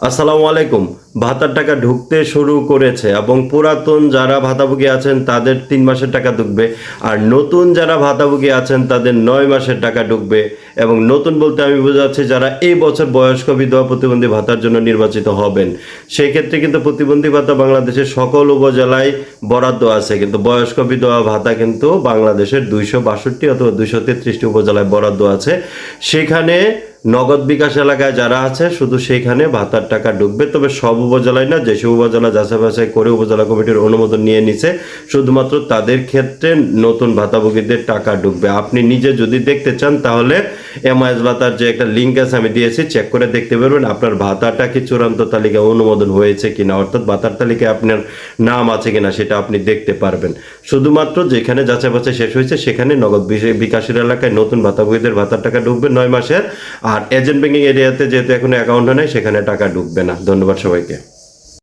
আসসালামু আলাইকুম। ভাতার টাকা ঢুকতে শুরু করেছে এবং পুরাতন যারা ভাতাভোগী আছেন, তাদের তিন মাসের টাকা ঢুকবে। আর নতুন যারা ভাতাভোগী আছেন, তাদের নয় মাসের টাকা ঢুকবে। এবং নতুন বলতে আমি বোঝাচ্ছি, যারা এই বছর বয়স্ক বিধবা প্রতিবন্ধী ভাতার জন্য নির্বাচিত হবেন, সেই ক্ষেত্রে কিন্তু প্রতিবন্ধী ভাতা বাংলাদেশের সকল উপজেলায় বরাদ্দ আছে। কিন্তু বয়স্ক বিধবা ভাতা কিন্তু বাংলাদেশের দুইশো বাষট্টি অথবা দুইশো তেত্রিশটি উপজেলায় বরাদ্দ আছে। সেখানে নগদ বিকাশ এলাকায় যারা আছে, শুধু সেইখানে ভাতার টাকা ঢুকবে। তবে সব উপজেলায় না যেসব উপজেলা যাচাই বাছাই করে উপজেলা কমিটির অনুমোদন নিয়ে নিছে। শুধুমাত্র তাদের ক্ষেত্রে নতুন ভাতাভোগীদের টাকা ঢুকবে। আপনি নিজে যদি দেখতে চান, তাহলে এমআইএস ভাতার যে একটা লিঙ্ক আছে, আমি দিয়েছি চেক করে দেখতে পারবেন আপনার ভাতাটা কি চূড়ান্ত তালিকায় অনুমোদন হয়েছে কিনা। অর্থাৎ ভাতার তালিকায় আপনার নাম আছে কিনা, সেটা আপনি দেখতে পারবেন। শুধুমাত্র যেখানে যাচাই বাছাই শেষ হয়েছে, সেখানে নগদ বিকাশের এলাকায় নতুন ভাতাভোগীদের ভাতার টাকা ঢুকবে নয় মাসের। আর এজেন্ট ব্যাঙ্কিং এরিয়াতে যেহেতু এখন অ্যাকাউন্ট নেই সেখানে টাকা ঢুকবে না। ধন্যবাদ সবাইকে।